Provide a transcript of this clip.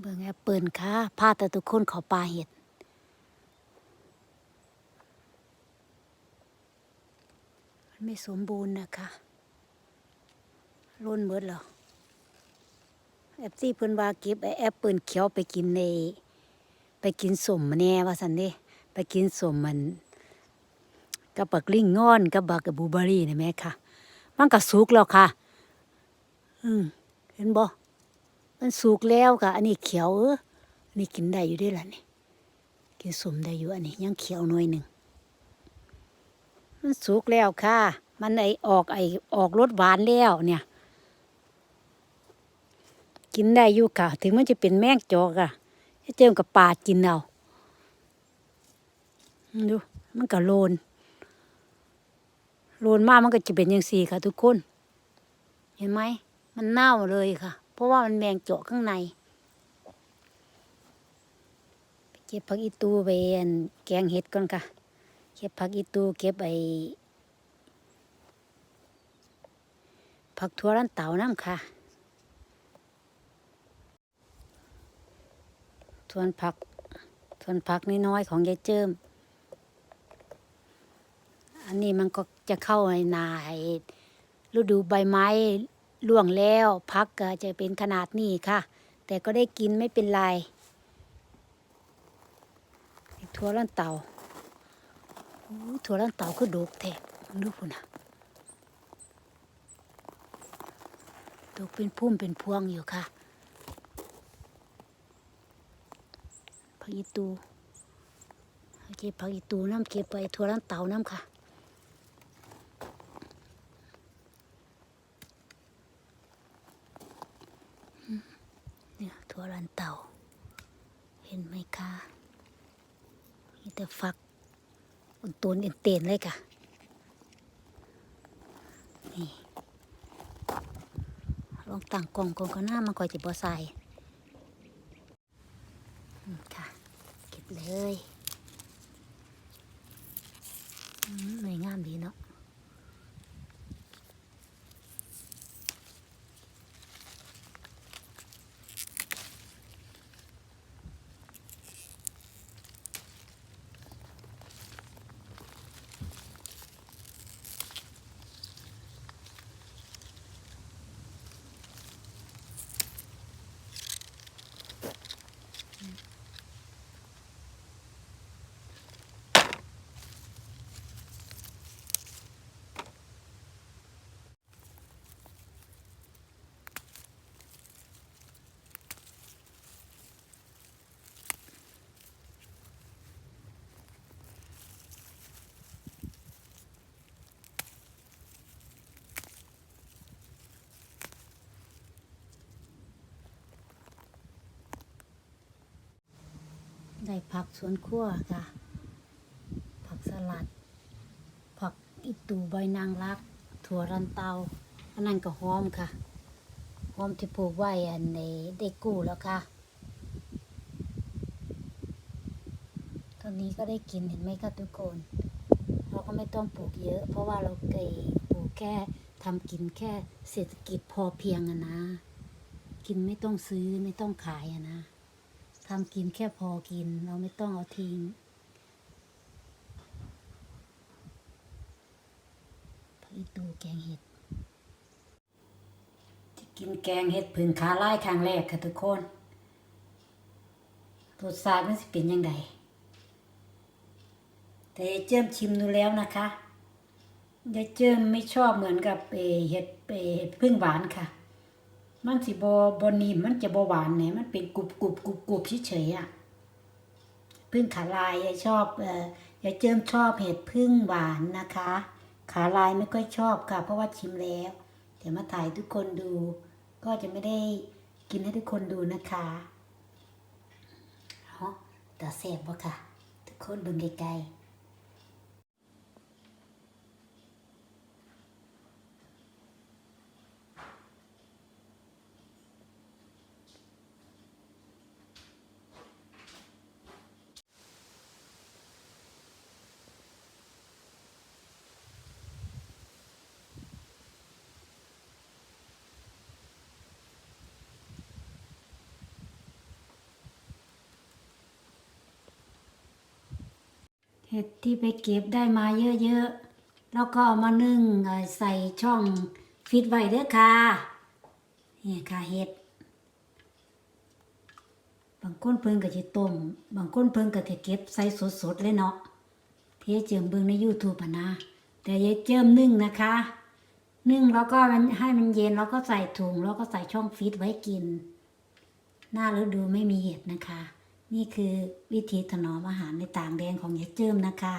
เบิ่งแอปเปิลค่ะพาแต่ทุกคนขาปลาเห็ดมันไม่สมบูรณ์นะคะร่นเบิดเหรอแอปซี่เพิ่นว่าเก็บไอแอปเปิลเขียวไปกินใน ไปกินสมแน่ว่าสันเด้ไปกินสมมันกับบักลิงงอนกับบักกับบูเบอรี่นี่แม่ค่ะ มันก็สุกแล้วค่ะ อืมเห็นบ่ มันสุกแล้วค่ะ อันนี้เขียวเอออันนี้กินได้อยู่ด้วยล่ะนี่กินสมได้อยู่อันนี้ยังเขียวหน่อยหนึ่งมันสุกแล้วค่ะ มันไอออกไอออกรสหวานแล้วเนี่ย กินได้อยู่ค่ะ ถึงมันจะเป็นแมงจอกอะเจิมกับปาดกินเอาดูมันก็โลน โลนมากมันก็จะเป็นอย่างสี่ค่ะ ทุกคน เห็นไหม มันเน่าเลยค่ะ ราะว่ามันแมงเจาะข้างในเก็บผักอีตูไปแกงเห็ดก่อนค่ะ เก็บผักอีตูเก็บไอผักทั่วร้านเต่าน้ำค่ะทวนผักทวนผักน้อยๆของยายเจิม อันนี้มันก็จะเข้าในนาไอ้ฤดูใบไม้ ร่วงแล้วพักก็จะเป็นขนาดนี้ค่ะ แต่ก็ได้กินไม่เป็นไรถั่วลันเต่าถั่วลันเต่าคือดกแท้ดูพุ่นะดกเป็นพุ่มเป็นพวงอยู่ค่ะผักอีตูเก็บผักอีตูน้ำเก็บไปถั่วลันเต่าน้ำค่ะ เนี่ยถั่วลันเต่า เห็นไหมคะมีแต่ฟักอุนตูนเอ็นเตนเลยค่ะ นี่ ลองตั้งกล่องกล่องก็หน้ามันคอยจิบอใส่อืมค่ะ เก็บเลยอืมหน่วยงามดีเนาะ ได้ผักสวนครัวค่ะผักสลัด ผักอิตูใบนางรัก ถั่วรันเตาอันนั้นก็หอมค่ะหอมที่ปลูกไว้อันในได้กู้แล้วค่ะ ตอนนี้ก็ได้กินเห็นไหมคะทุกคน เราก็ไม่ต้องปลูกเยอะ เพราะว่าเราเกยปลูกแค่ทำกินแค่เศรษฐกิจพอเพียงอะนะ กินไม่ต้องซื้อไม่ต้องขายอะนะ ทำกินแค่พอกิน เราไม่ต้องเอาทิ้งผักอีตูแกงเห็ด ที่กินแกงเห็ดผึ่งขาไล่ครั้งแรกค่ะทุกคนรสชาติมันสิเป็นยังไงแต่ยายเจิ้มชิมดูแล้วนะคะยายเจิ้มไม่ชอบเหมือนกับเเห็ดเเห็ดพึ่งหวานค่ะ มันสิบอบนิ่มมันจะบอหวานเนี่ยมันเป็นกรุบกรุบกรุบกรุบเฉยๆอะพึ่งขาลายยายชอบเอ่อยายเจิมชอบเห็ดพึ่งหวานนะคะ ขาลายไม่ค่อยชอบค่ะ เพราะว่าชิมแล้วเดี๋ยวมาถ่ายทุกคนดู ก็จะไม่ได้กินให้ทุกคนดูนะคะเนาแต่แซ่บบ่ค่ะ ทุกคนเบิ่งไกลๆ เห็ดที่ไปเก็บได้มาเยอะๆ แล้วก็เอามานึ่งใส่ช่องฟิตไว้เด้อค่ะนี่ค่ะเห็ด บางคนเพิ่นก็จะต้ม บางคนเพิ่นก็จะเก็บใส่สดๆ เลยเนาะเทเจิมเบิ่งใน YouTube นะ แต่ยายเจิมนึ่งนะคะ นึ่งแล้วก็มันให้มันเย็นแล้วก็ใส่ถุงแล้วก็ใส่ช่องฟรีซไว้กิน หน้าฤดูไม่มีเห็ดนะคะ นี่คือวิธีถนอมอาหารในต่างแดนของยายเจิมนะคะ